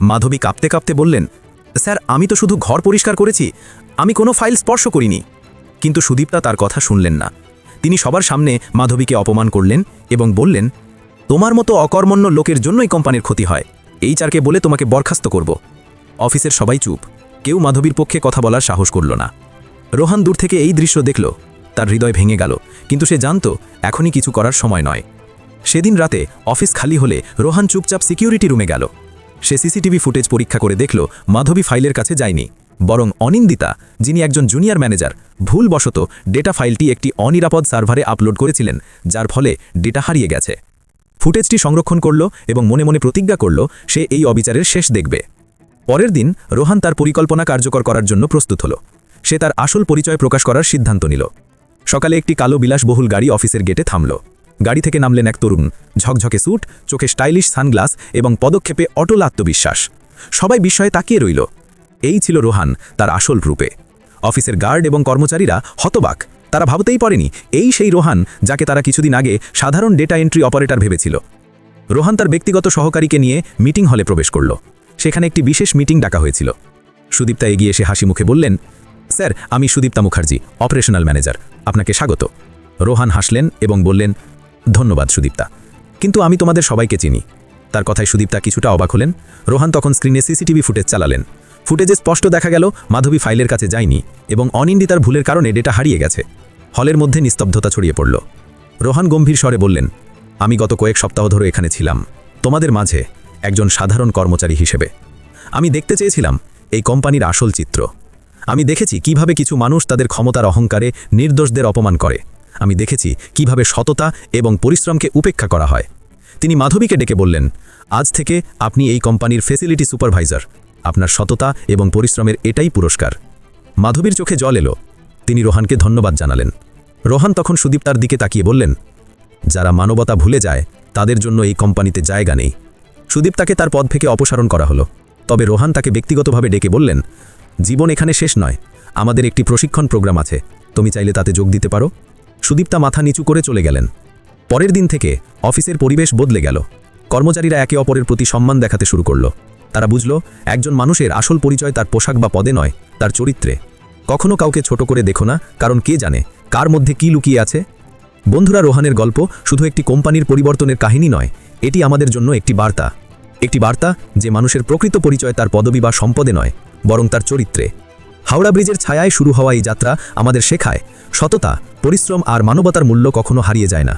মাধবী কাঁপতে কাঁপতে বললেন, স্যার, আমি তো শুধু ঘর পরিষ্কার করেছি, আমি কোনো ফাইল স্পর্শ করিনি। কিন্তু সুদীপ্তা তার কথা শুনলেন না। তিনি সবার সামনে মাধবীকে অপমান করলেন এবং বললেন, তোমার মতো অকর্মণ্য লোকের জন্যই কোম্পানির ক্ষতি হয়। এই চারকে বলে তোমাকে বরখাস্ত করব। অফিসের সবাই চুপ। কেউ মাধবীর পক্ষে কথা বলার সাহস করল না। রোহান দূর থেকে এই দৃশ্য দেখল। তার হৃদয় ভেঙে গেল। কিন্তু সে জানত, এখনই কিছু করার সময় নয়। সেদিন রাতে অফিস খালি হলে রোহান চুপচাপ সিকিউরিটি রুমে গেল। সে সিসিটিভি ফুটেজ পরীক্ষা করে দেখল মাধবী ফাইলের কাছে যায়নি, বরং অনিন্দিতা, যিনি একজন জুনিয়র ম্যানেজার, ভুলবশত ডেটা ফাইলটি একটি অনিরাপদ সার্ভারে আপলোড করেছিলেন, যার ফলে ডেটা হারিয়ে গেছে। ফুটেজটি সংরক্ষণ করল এবং মনে মনে প্রতিজ্ঞা করল সে এই অবিচারের শেষ দেখবে। পরের দিন রোহান তার পরিকল্পনা কার্যকর করার জন্য প্রস্তুত হল। সে তার আসল পরিচয় প্রকাশ করার সিদ্ধান্ত নিল। সকালে একটি কালো বিলাসবহুল গাড়ি অফিসের গেটে থামল। গাড়ি থেকে নামলেন এক তরুণ। ঝকঝকে স্যুট, চোখে স্টাইলিশ সানগ্লাস এবং পদক্ষেপে অটল আত্মবিশ্বাস। সবাই বিস্ময়ে তাকিয়ে রইল। এই ছিল রোহান, তার আসল রূপে। অফিসের গার্ড এবং কর্মচারীরা হতবাক। তারা ভাবতেই পারেনি, এই সেই রোহান যাকে তারা কিছুদিন আগে সাধারণ ডেটা এন্ট্রি অপারেটর ভেবেছিল। রোহান তার ব্যক্তিগত সহকারীকে নিয়ে মিটিং হলে প্রবেশ করল। সেখানে একটি বিশেষ মিটিং ডাকা হয়েছিল। সুদীপ্তা এগিয়ে এসে হাসি মুখে বললেন, স্যার, আমি সুদীপ্তা মুখার্জি, অপারেশনাল ম্যানেজার। আপনাকে স্বাগত। রোহান হাসলেন এবং বললেন ধন্যবাদ, সুদীপ্তা। কিন্তু আমি তোমাদের সবাইকে চিনি। তার কথায় সুদীপ্তা কিছুটা অবাক হলেন। রোহান তখন স্ক্রিনে সিসিটিভি ফুটেজ চালালেন। ফুটেজে স্পষ্ট দেখা গেল, মাধবী ফাইলের কাছে যায়নি এবং অনিন্দিতার ভুলের কারণে ডেটা হারিয়ে গেছে। হলের মধ্যে নিস্তব্ধতা ছড়িয়ে পড়ল। রোহান গম্ভীর স্বরে বললেন, আমি গত কয়েক সপ্তাহ ধরে এখানে ছিলাম। তোমাদের মাঝে একজন সাধারণ কর্মচারী হিসেবে। আমি দেখতে চেয়েছিলাম এই কোম্পানির আসল চিত্র। আমি দেখেছি কীভাবে কিছু মানুষ তাদের ক্ষমতার অহংকারে নির্দোষদের অপমান করে। আমি দেখেছি কীভাবে সততা এবং পরিশ্রমকে উপেক্ষা করা হয়। তিনি মাধবীকে ডেকে বললেন, আজ থেকে আপনি এই কোম্পানির ফেসিলিটি সুপারভাইজার। আপনার সততা এবং পরিশ্রমের এটাই পুরস্কার। মাধবীর চোখে জল এলো। তিনি রোহানকে ধন্যবাদ জানালেন। রোহান তখন সুদীপ্তার দিকে তাকিয়ে বললেন, যারা মানবতা ভুলে যায়, তাদের জন্য এই কোম্পানিতে জায়গা নেই। সুদীপ তাকে তার পদ থেকে অপসারণ করা হলো। তবে রোহান তাকে ব্যক্তিগতভাবে ডেকে বললেন, জীবন এখানে শেষ নয়। আমাদের একটি প্রশিক্ষণ প্রোগ্রাম আছে। তুমি চাইলে তাতে যোগ দিতে পারো। সুদীপ্তা মাথা নিচু করে চলে গেলেন। পরের দিন থেকে অফিসের পরিবেশ বদলে গেল। কর্মচারীরা একে অপরের প্রতি সম্মান দেখাতে শুরু করল। তারা বুঝল, একজন মানুষের আসল পরিচয় তার পোশাক বা পদে নয়, তার চরিত্রে। কখনো কাউকে ছোট করে দেখো না, কারণ কে জানে, কার মধ্যে কি লুকিয়ে আছে? বন্ধুরা, রোহানের গল্প শুধু একটি কোম্পানির পরিবর্তনের কাহিনী নয়, এটি আমাদের জন্য একটি বার্তা। একটি বার্তা যে মানুষের প্রকৃত পরিচয় তার পদবি বা সম্পদে নয়, বরং তার চরিত্রে। হাওড়া ব্রিজের ছায়ায় শুরু হওয়া এই যাত্রা আমাদের শেখায়। সততা, পরিশ্রম আর মানবতার মূল্য কখনো হারিয়ে যায় না।